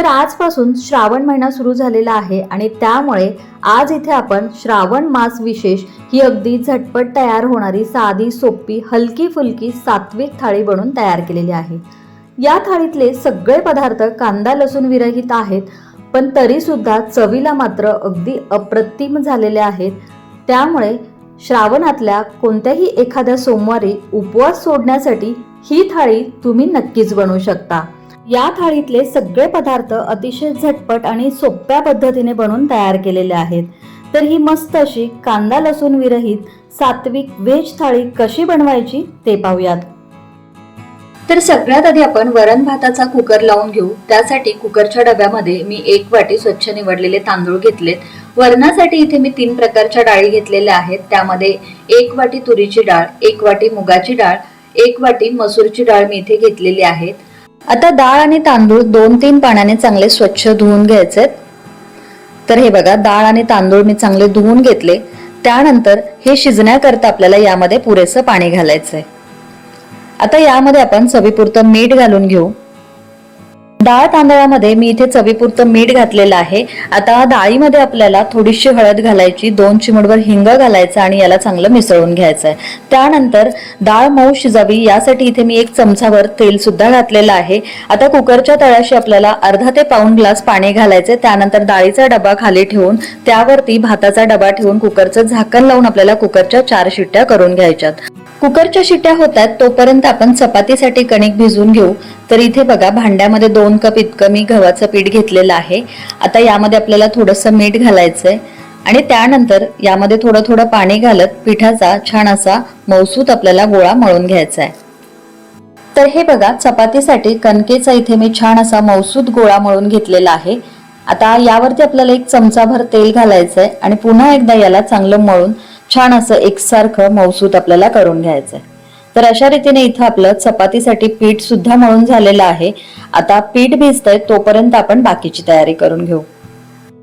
तर आजपासून श्रावण महिना सुरू झालेला आहे आणि त्यामुळे आज इथे आपण श्रावण मास विशेष ही अगदी झटपट तयार होणारी साधी सोपी हलकी फुलकी सात्विक थाळी बनवून तयार केलेली आहे. या थाळीतले सगळे पदार्थ कांदा लसूण विरहित आहेत पण तरीसुद्धा चवीला मात्र अगदी अप्रतिम झालेले आहेत. त्यामुळे श्रावणातल्या कोणत्याही एखाद्या सोमवारी उपवास सोडण्यासाठी ही थाळी तुम्ही नक्कीच बनवू शकता. या थाळीतले सगळे पदार्थ अतिशय झटपट आणि सोप्या पद्धतीने बनवून तयार केलेले आहेत. तर ही मस्त अशी कांदा लसूण विरहित सात्विक व्हेज थाळी कशी बनवायची ते पाहूयात. तर सगळ्यात आधी आपण वरण भाताचा कुकर लावून घेऊ. त्यासाठी कुकरच्या डब्यामध्ये मी एक वाटी स्वच्छ निवडलेले तांदूळ घेतलेत. वरणासाठी इथे मी तीन प्रकारच्या डाळी घेतलेल्या आहेत. त्यामध्ये एक वाटी तुरीची डाळ एक वाटी मुगाची डाळ एक वाटी मसूरची डाळ मी इथे घेतलेली आहेत. आता डाळ आणि तांदूळ दोन तीन पाण्याने चांगले स्वच्छ धुवून घ्यायचे तर हे बघा डाळ आणि तांदूळ मी चांगले धुवून घेतले. त्यानंतर हे शिजण्याकरता आपल्याला यामध्ये पुरेसं पाणी घालायचंय. आता यामध्ये आपण चवीपुरतं मीठ घालून घेऊ. डाळ तांदळामध्ये मी इथे चवीपुरतं मीठ घातलेलं आहे. आता डाळीमध्ये आपल्याला थोडीशी हळद घालायची दोन चिमडभर हिंग घालायचं आणि याला चांगलं मिसळून घ्यायचं आहे त्यानंतर डाळ मऊ शिजावी यासाठी इथे मी एक चमचाभर तेल सुद्धा घातलेलं आहे. आता कुकरच्या तळाशी आपल्याला अर्धा ते पाऊण ग्लास पाणी घालायचे त्यानंतर डाळीचा डबा खाली ठेवून त्यावरती भाताचा डबा ठेवून कुकरचं झाकण लावून आपल्याला कुकरच्या चार शिट्ट्या करून घ्यायच्यात. कुकरच्या शिट्ट्या होतात तोपर्यंत आपण चपातीसाठी कणिक भिजवून घेऊ. तर इथे बघा भांड्यामध्ये दोन कप इतकं मी गव्हाचं पीठ घेतलेलं आहे. आता यामध्ये आपल्याला थोडंसं मीठ घालायचं आहे आणि त्यानंतर यामध्ये थोडं थोडं पाणी घालत पिठाचा छान असा मौसूत आपल्याला गोळा मळून घ्यायचा आहे तर हे बघा चपातीसाठी कणकेचा इथे मी छान असा मौसूद गोळा मळून घेतलेला आहे. आता यावरती आपल्याला एक चमचाभर तेल घालायचं आहे आणि पुन्हा एकदा याला चांगलं मळून छान असं एकसारखं मौसूत आपल्याला करून घ्यायचं आहे तर अशा रीतीने इथं आपलं चपातीसाठी पीठ सुद्धा मळून झालेलं आहे. आता पीठ भिजतंय तोपर्यंत आपण बाकीची तयारी करून घेऊ.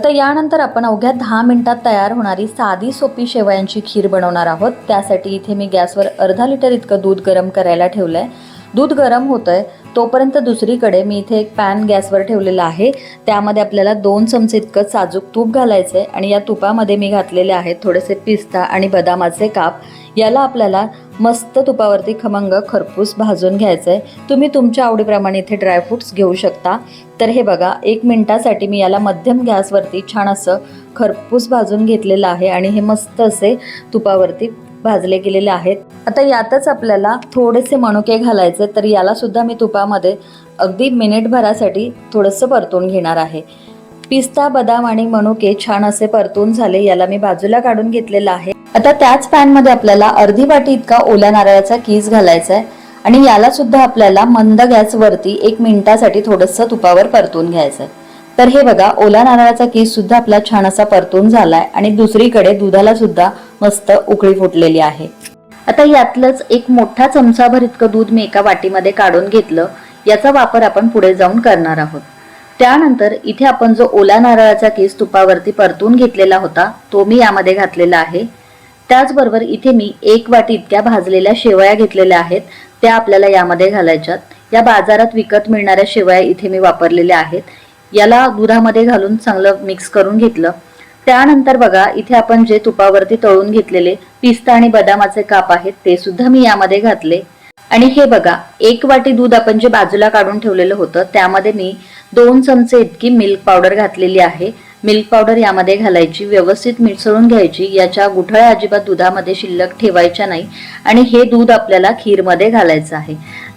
तर यानंतर आपण अवघ्या दहा मिनिटात तयार होणारी साधी सोपी शेवयांची खीर बनवणार आहोत. त्यासाठी इथे मी गॅसवर अर्धा लिटर इतकं दूध गरम करायला ठेवलं आहे दूध गरम होतंय तोपर्यंत दुसरीकडे मी इथे एक पॅन गॅसवर ठेवलेला आहे. त्यामध्ये आपल्याला दोन चमचे इतकं साजूक तूप घालायचं आहे आणि या तुपामध्ये मी घातलेले आहेत थोडेसे पिस्ता आणि बदामाचे काप. याला आपल्याला मस्त तुपावरती खमंग खरपूस भाजून घ्यायचं आहे तुम्ही तुमच्या आवडीप्रमाणे इथे ड्रायफ्रुट्स घेऊ शकता. तर हे बघा एक मिनटासाठी मी याला मध्यम गॅसवरती छान असं खरपूस भाजून घेतलेलं आहे आणि हे मस्त असे तुपावरती भाजले गेलेले आहेत. आता यातच आपल्याला थोडेसे मनुके घालायचे तर याला सुद्धा मी तुपामध्ये अगदी मिनिटभरासाठी थोडंसं परतून घेणार आहे. पिस्ता बदाम आणि मनुके छान असे परतून झाले याला मी बाजूला काढून घेतलेला आहे. आता त्याच पॅनमध्ये आपल्याला अर्धी वाटी इतका ओल्या नारळाचा कीस घालायचा आहे आणि याला सुद्धा आपल्याला मंद गॅसवरती एक मिनिटासाठी थोडंसं तुपावर परतून घ्यायचं आहे. तर हे बघा ओला नारळाचा कीस सुद्धा आपला छान असा परतून झालाय आणि दुसरीकडे दुधाला सुद्धा मस्त उकळी फुटलेली आहे. आता यातलंच एक मोठा चमचाभर इतकं दूध मी एका वाटीमध्ये काढून घेतलं याचा वापर आपण पुढे जाऊन करणार आहोत. त्यानंतर इथे आपण जो ओला नारळाचा केस तुपावरती परतून घेतलेला होता तो मी यामध्ये घातलेला आहे. त्याचबरोबर इथे मी एक वाटी इतक्या भाजलेल्या शेवया घेतलेल्या आहेत त्या आपल्याला यामध्ये घालायच्यात. या बाजारात विकत मिळणाऱ्या शेवया इथे मी वापरलेल्या आहेत. याला दुधामध्ये घालून चांगलं मिक्स करून घेतलं. त्यानंतर बघा इथे आपण जे तुपावरती तळून घेतलेले पिस्ता आणि बदामाचे काप आहेत ते सुद्धा मी यामध्ये घातले. आणि हे बघा एक वाटी दूध आपण जे बाजूला काढून ठेवलेलं होतं त्यामध्ये मी दोन चमचे इतकी मिल्क पावडर घातलेली आहे. मिल्क पावडर यामध्ये घालायची व्यवस्थित मिसळून घ्यायची याच्या गुठळ्या अजिबात दुधामध्ये शिल्लक ठेवायच्या नाही. आणि हे दूध आपल्याला खीरमध्ये घालायचं आहे.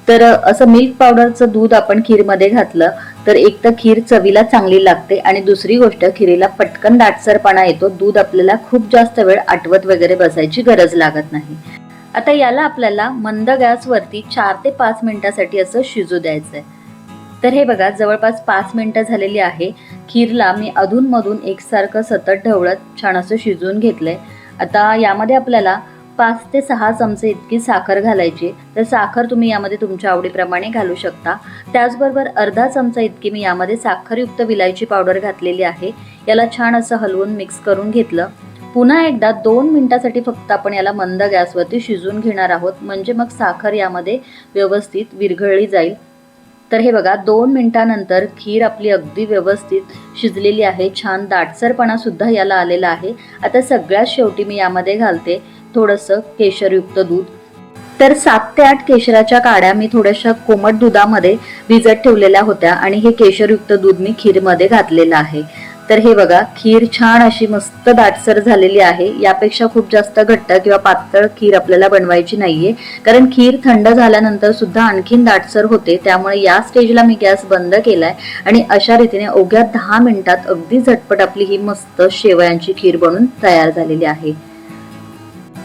तर असं मिल्क पावडरचं दूध आपण खीरमध्ये घातलं तर एक तर खीर चवीला चांगली लागते आणि दुसरी गोष्ट खीरीला पटकन दाटसरपणा येतो. दूध आपल्याला खूप जास्त वेळ आटवत वगैरे बसायची गरज लागत नाही. आता याला आपल्याला मंद गॅसवरती चार ते पाच मिनिटासाठी असं शिजू द्यायचं आहे तर हे बघा जवळपास पाच मिनटं झालेली आहे. खीरला मी अधूनमधून एकसारखं सतत ढवळत छान असं शिजवून घेतलंय. आता यामध्ये आपल्याला पाच ते सहा चमचे इतकी साखर घालायची. तर साखर तुम्ही यामध्ये तुमच्या आवडीप्रमाणे घालू शकता. त्याचबरोबर अर्धा चमचा इतकी मी यामध्ये साखरयुक्त विलायची पावडर घातलेली आहे. याला छान असं हलवून मिक्स करून घेतलं. पुन्हा एकदा दोन मिनिटासाठी फक्त आपण याला मंद गॅसवरती शिजून घेणार आहोत. म्हणजे मग साखर यामध्ये व्यवस्थित विरघळली जाईल. तर हे बघा दोन मिनिटानंतर खीर आपली अगदी व्यवस्थित शिजलेली आहे. छान दाटसरपणा सुद्धा याला आलेला आहे. आता सगळ्यात शेवटी मी यामध्ये घालते. थोडंसं केशरयुक्त दूध. तर सात ते आठ केशराच्या काड्या मी थोड्याशा कोमट दुधामध्ये भिजत ठेवलेल्या होत्या आणि हे केशरयुक्त दूध मी खीरमध्ये घातलेलं आहे. तर हे बघा खीर छान अशी मस्त दाटसर झालेली आहे. यापेक्षा खूप जास्त घट्ट किंवा पातळ खीर आपल्याला बनवायची नाहीये. कारण खीर थंड झाल्यानंतर सुद्धा आणखीन दाटसर होते. त्यामुळे या स्टेजला मी गॅस बंद केलाय आणि अशा रीतीने अवघ्या दहा मिनिटात अगदी झटपट आपली ही मस्त शेवयांची खीर बनून तयार झालेली आहे.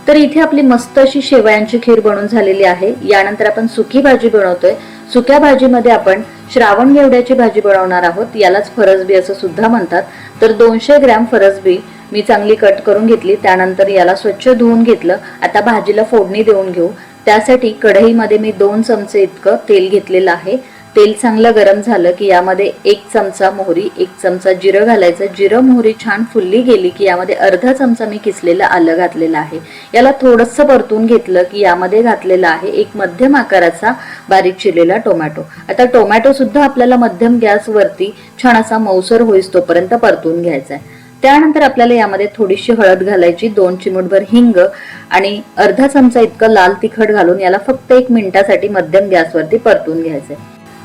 तर इथे आपली मस्त अशी शेवयांची खीर बनून झालेली आहे. यानंतर आपण सुकी भाजी बनवतोय. सुक्या भाजीमध्ये आपण श्रावण घेवड्याची भाजी बनवणार आहोत. यालाच फरसबी असं सुद्धा म्हणतात. तर दोनशे ग्रॅम फरसबी मी चांगली कट करून घेतली. त्यानंतर याला स्वच्छ धुवून घेतलं. आता भाजीला फोडणी देऊन घेऊ. त्यासाठी कढईमध्ये मी दोन चमचे इतकं तेल घेतलेलं आहे. तेल चांगलं गरम झालं की यामध्ये एक चमचा मोहरी एक चमचा जिरं घालायचं. जिरं मोहरी छान फुलली गेली की यामध्ये अर्धा चमचा मी किसलेलं आलं घातलेलं आहे. याला थोडंसं परतून घेतलं की यामध्ये घातलेलं आहे एक मध्यम आकाराचा बारीक चिरलेला टोमॅटो. आता टोमॅटो सुद्धा आपल्याला मध्यम गॅसवरती छान असा मौसर होईस तोपर्यंत परतून घ्यायचा आहे त्यानंतर आपल्याला यामध्ये थोडीशी हळद घालायची दोन चिमूटभर हिंग आणि अर्धा चमचा इतकं लाल तिखट घालून याला फक्त एक मिनिटासाठी मध्यम गॅसवरती परतून घ्यायचंय.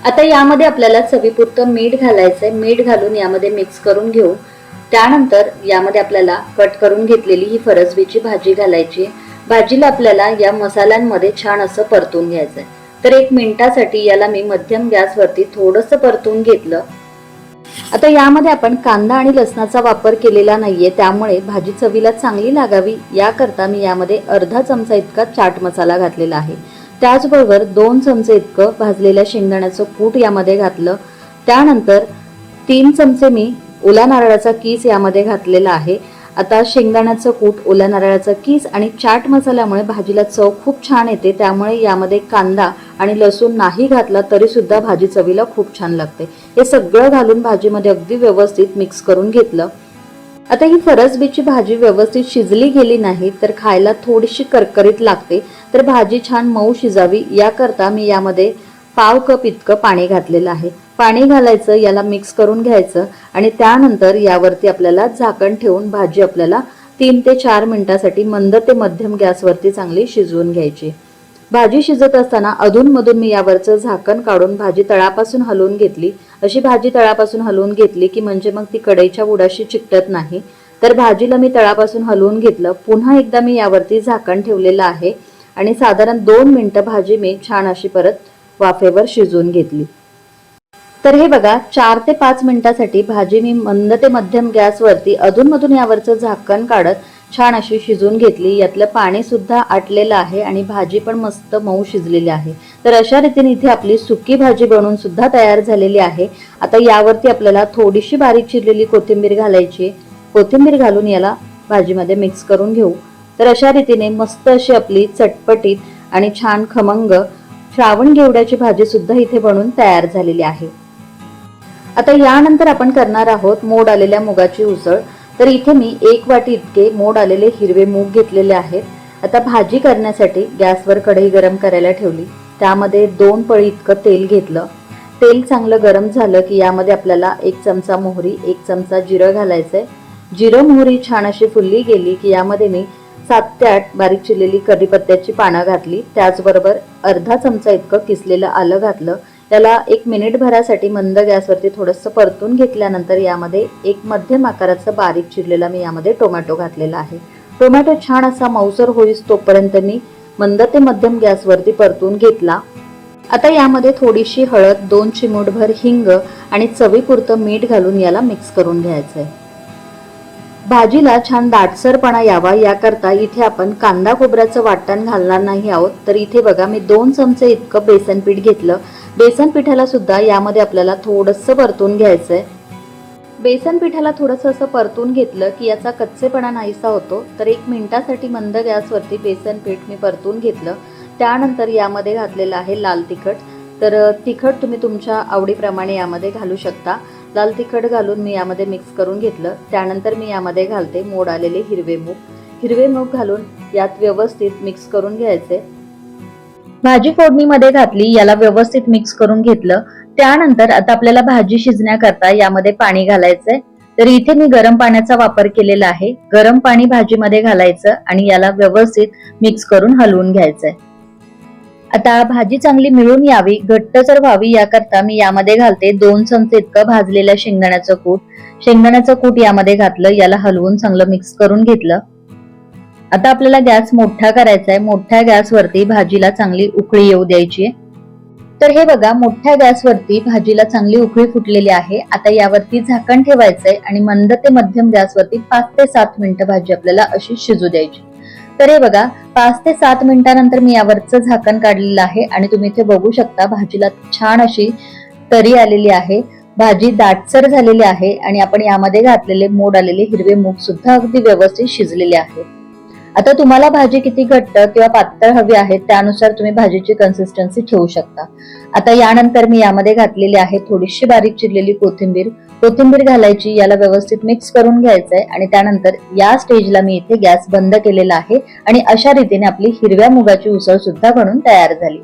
आता यामध्ये आपल्याला चवीपुरतं मीठ घालायचंय. मीठ घालून यामध्ये मिक्स करून घेऊ. त्यानंतर यामध्ये आपल्याला कट करून घेतलेली ही फरसबीची भाजी घालायची. भाजीला आपल्याला या मसाल्यांमध्ये छान असं परतून घ्यायचंय. तर एक मिनिटासाठी याला मी मध्यम गॅसवरती थोडंसं परतून घेतलं. आता यामध्ये आपण कांदा आणि लसणाचा वापर केलेला नाहीये त्यामुळे भाजी चवीला चांगली लागावी. याकरता मी यामध्ये अर्धा चमचा इतका चाट मसाला घातलेला आहे. त्याचबरोबर दोन चमचे इतकं भाजलेल्या शेंगदाण्याचं कूट यामध्ये घातलं. त्यानंतर तीन चमचे मी ओला नारळाचा किस यामध्ये घातलेला आहे. आता शेंगदाण्याचं कूट ओल्या नारळाचा किस आणि चाट मसाल्यामुळे भाजीला चव खूप छान येते. त्यामुळे यामध्ये कांदा आणि लसूण नाही घातला तरी सुद्धा भाजी चवीला खूप छान लागते. हे सगळं घालून भाजीमध्ये अगदी व्यवस्थित मिक्स करून घेतलं. आता ही फरसबीची भाजी व्यवस्थित शिजली गेली नाही तर खायला थोडीशी करकरीत लागते. तर भाजी छान मऊ शिजावी. याकरता मी यामध्ये पाव कप इतकं पाणी घातलेलं आहे. पाणी घालायचं याला मिक्स करून घ्यायचं आणि त्यानंतर यावरती आपल्याला झाकण ठेवून भाजी आपल्याला तीन ते चार मिनिटासाठी मंद ते मध्यम गॅसवरती चांगली शिजवून घ्यायची. भाजी शिजत असताना अधूनमधून मी यावरचं झाकण काढून भाजी तळापासून हलवून घेतली. अशी भाजी तळापासून हलवून घेतली की म्हणजे मग ती कढईच्या बुडाशी चिकटत नाही. तर भाजीला मी तळापासून हलवून घेतलं. पुन्हा एकदा मी यावरती झाकण ठेवलेलं आहे. आणि साधारण दोन मिनटं भाजी मी छान अशी परत वाफेवर शिजवून घेतली. तर हे बघा चार ते पाच मिनिटासाठी भाजी मी मंद ते मध्यम गॅसवरती अधूनमधून यावरचं झाकण काढत छान अशी शिजवून घेतली. यातलं पाणी सुद्धा आटलेलं आहे आणि भाजी पण मस्त मऊ शिजलेली आहे. तर अशा रीतीने इथे आपली सुकी भाजी बनवून सुद्धा तयार झालेली आहे. आता यावरती आपल्याला थोडीशी बारीक चिरलेली कोथिंबीर घालायची कोथिंबीर घालून याला भाजीमध्ये मिक्स करून घेऊ. तर अशा रीतीने मस्त अशी आपली चटपटीत आणि छान खमंग श्रावण घेवड्याची भाजी सुद्धा इथे बनून तयार झालेली आहे. आता यानंतर आपण करणार आहोत मोड आलेल्या मुगाची उसळ. तर इथे मी एक वाटी इतके मोड आलेले हिरवे मूग घेतलेले आहेत. आता भाजी करण्यासाठी गॅसवर कढई गरम करायला ठेवली. त्यामध्ये दोन पळी इतकं तेल घेतलं. तेल चांगलं गरम झालं की यामध्ये आपल्याला एक चमचा मोहरी एक चमचा जिरं घालायचंय. जिरं मोहरी छान अशी फुलली गेली की यामध्ये मी सात ते आठ बारीक चिरलेली कढीपत्त्याची पानं घातली. त्याचबरोबर अर्धा चमचा इतकं किसलेलं आलं घातलं. त्याला एक मिनिट भरासाठी मंद गॅसवरती थोडंसं परतून घेतल्यानंतर यामध्ये एक मध्यम आकाराचं बारीक चिरलेला मी यामध्ये टोमॅटो घातलेला आहे. टोमॅटो छान असा मऊसर होईस तोपर्यंत मी मंद ते मध्यम गॅसवरती परतून घेतला. आता यामध्ये थोडीशी हळद दोन चिमूटभर हिंग आणि चवीपुरतं मीठ घालून याला मिक्स करून घ्यायचं आहे भाजीला छान दाटसरपणा यावा याकरता इथे आपण कांदा खोबऱ्याचं वाटण घालणार नाही आहोत. तर इथे बघा मी दोन चमचे इतकं बेसन पीठ घेतलं. बेसन पिठाला सुद्धा यामध्ये आपल्याला थोडंसं परतून घ्यायचंय. बेसन पिठाला थोडंसं असं परतून घेतलं की याचा कच्चेपणा नाहीसा होतो. तर एक मिनिटासाठी मंद गॅसवरती बेसन पीठ मी परतून घेतलं. त्यानंतर यामध्ये घातलेलं आहे लाल तिखट. तर तिखट तुम्ही तुमच्या आवडीप्रमाणे यामध्ये घालू शकता. लाल तिखट घालून मी यामध्ये मिक्स करून घेतलं. त्यानंतर मी यामध्ये घालते मोड आलेले हिरवे मूग. हिरवे मूग घालून यात व्यवस्थित मिक्स करून घ्यायचे. भाजी फोडणीमध्ये घातली याला व्यवस्थित मिक्स करून घेतलं. त्यानंतर आता आपल्याला भाजी शिजण्याकरता यामध्ये पाणी घालायचंय. तर इथे मी गरम पाण्याचा वापर केलेला आहे. गरम पाणी भाजीमध्ये घालायचं आणि याला व्यवस्थित मिक्स करून हलवून घ्यायचंय. आता भाजी चांगली मिळून यावी घट्ट जर व्हावी याकरता मी यामध्ये घालते दोन चमचे इतकं भाजलेलं शेंगदाण्याचं कूट. शेंगदाण्याचं कूट यामध्ये घातलं याला हलवून चांगलं मिक्स करून घेतलं. आता आपल्याला गॅस मोठा करायचा आहे मोठ्या गॅसवरती भाजीला चांगली उकळी येऊ द्यायची. आहे तर हे बघा मोठ्या गॅसवरती भाजीला चांगली उकळी फुटलेली आहे. आता यावरती झाकण ठेवायचंय आणि मंद ते मध्यम गॅसवरती पाच ते सात मिनिटं भाजी आपल्याला अशी शिजू द्यायची. तर हे बघा पाच ते सात मिनिटानंतर मी यावरचं झाकण काढलेलं आहे आणि तुम्ही इथे बघू शकता भाजीला छान अशी तरी आलेली आहे. भाजी दाटसर झालेली आहे आणि आपण यामध्ये घातलेले मोड आलेले हिरवे मूग सुद्धा अगदी व्यवस्थित शिजलेले आहेत. आता तुम्हाला भाजी किती घट्ट किंवा पातळ हवी आहे त्यानुसार तुम्ही भाजीची कन्सिस्टन्सी ठेवू शकता. आता यानंतर मी यामध्ये घातलेली आहे थोडीशी बारीक चिरलेली कोथिंबीर. कोथिंबीर घालायची याला व्यवस्थित मिक्स करून घ्यायचंय आणि त्यानंतर या स्टेजला मी इथे गॅस बंद केलेला आहे आणि अशा रीतीने आपली हिरव्या मुगाची उसळ सुद्धा बनून तयार झाली.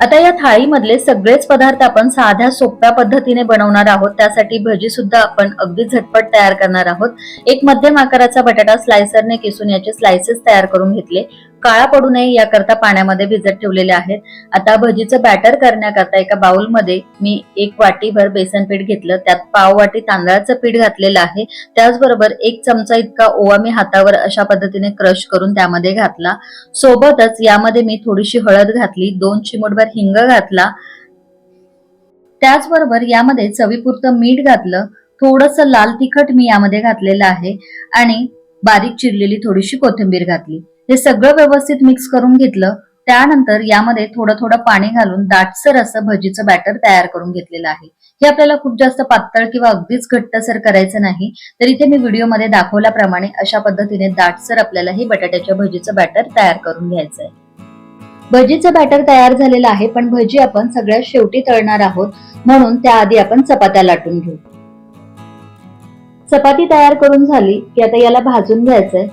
आता या थाळीमधले सगळेच पदार्थ आपण साध्या सोप्या पद्धतीने बनवणार आहोत. त्यासाठी भजी सुद्धा आपण अगदी झटपट तयार करणार आहोत. एक मध्यम आकाराचा बटाटा स्लायसरने किसून याचे स्लायसेस तयार करून घेतले. काळा पडू नये याकरता पाण्यामध्ये भिजत ठेवलेले आहेत. आता भजीचं बॅटर करण्याकरता एका बाउलमध्ये मी एक वाटीभर बेसन पीठ घेतलं. त्यात पाव वाटी तांदळाचं पीठ घातलेलं आहे. त्याचबरोबर एक चमचा इतका ओवा मी हातावर अशा पद्धतीने क्रश करून त्यामध्ये घातला. सोबतच यामध्ये मी थोडीशी हळद घातली दोन चिमूटभर हिंग घातला. त्याचबरोबर यामध्ये चवीपुरतं मीठ घातलं. थोडस लाल तिखट मी यामध्ये घातलेलं आहे. आणि बारीक चिरलेली थोडीशी कोथिंबीर घातली. हे सगळं व्यवस्थित मिक्स करून घेतलं त्यानंतर यामध्ये थोडं थोडं पाणी घालून दाटसर असं भजीचं बॅटर तयार करून घेतलेलं आहे. हे आपल्याला खूप जास्त पातळ किंवा अगदीच घट्टसर करायचं नाही तर इथे मी व्हिडिओमध्ये दाखवल्याप्रमाणे अशा पद्धतीने दाटसर आपल्याला हे बटाट्याच्या भजीचं बॅटर तयार करून घ्यायचं आहे. भजीचं बॅटर तयार झालेलं आहे पण भजी आपण सगळ्यात शेवटी तळणार आहोत म्हणून त्याआधी आपण चपात्या लाटून घेऊ. चपाती तयार करून झाली की आता याला भाजून घ्यायचंय.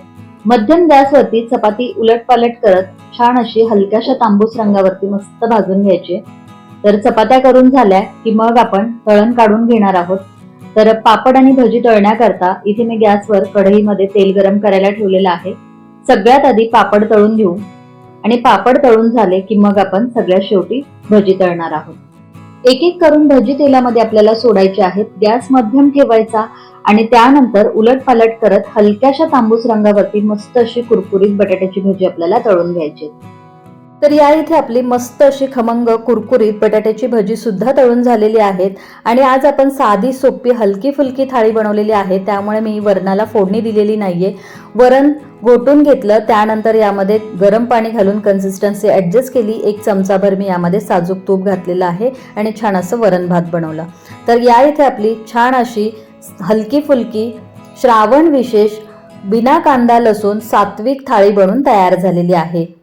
मध्यम गॅसवरती चपाती उलटपालट करत छान अशी हलक्याशा तांबूस रंगावरती मस्त भाजून घ्यायची. तर चपात्या करून झाल्या की मग आपण तळण काढून घेणार आहोत. तर पापड आणि भजी तळण्याकरता इथे मी गॅसवर कढईमध्ये तेल गरम करायला ठेवलेलं आहे. सगळ्यात आधी पापड तळून घेऊ. आणि पापड तळून झाले की मग आपण सगळ्यात शेवटी भजी तळणार आहोत. एक एक करून भजी तेलामध्ये आपल्याला सोडायचे आहेत. गॅस मध्यम ठेवायचा आणि त्यानंतर उलट पालट करत हलक्याशा तांबूस रंगावरती मस्त अशी कुरकुरीत बटाट्याची भजी आपल्याला तळून घ्यायची तर या इथे आपली मस्त अशी खमंग कुरकुरीत बटाट्याची भजी सुद्धा तळून झालेली आहेत. आणि आज आपण साधी सोपी हलकी फुलकी थाळी बनवलेली आहे. त्यामुळे मी वरणाला फोडणी दिलेली नाहीये. वरण घोटून घेतलं त्यानंतर यामध्ये गरम पाणी घालून कन्सिस्टन्सी ॲडजस्ट केली. एक चमचाभर मी यामध्ये साजूक तूप घातलेलं आहे आणि छान असं वरण भात बनवलं. तर या इथे आपली छान अशी हलकी फुलकी श्रावण विशेष बिना कांदा लसूण सात्विक थाळी बनून तयार झालेली आहे.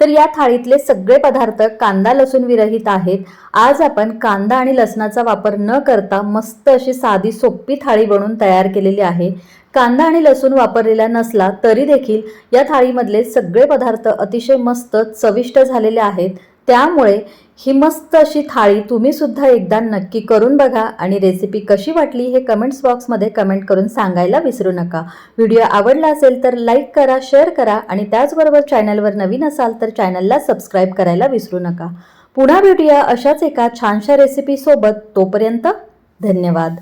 तर या थाळीतले सगळे पदार्थ कांदा लसूण विरहित आहेत. आज आपण कांदा आणि लसणाचा वापर न करता मस्त अशी साधी सोपी थाळी बनवून तयार केलेली आहे. कांदा आणि लसूण वापरलेला नसला तरी देखील या थाळीमधले सगळे पदार्थ अतिशय मस्त चविष्ट झालेले आहेत. त्यामुळे ही मस्त अशी थाळी तुम्ही सुद्धा एकदा नक्की करून बघा. आणि रेसिपी कशी वाटली हे कमेंट्स बॉक्समध्ये कमेंट करून सांगायला विसरू नका. व्हिडिओ आवडला असेल तर लाईक करा शेअर करा आणि त्याचबरोबर चॅनलवर नवीन असाल तर चॅनलला सबस्क्राईब करायला विसरू नका. पुन्हा भेटूया अशाच एका छानशा रेसिपीसोबत तोपर्यंत धन्यवाद.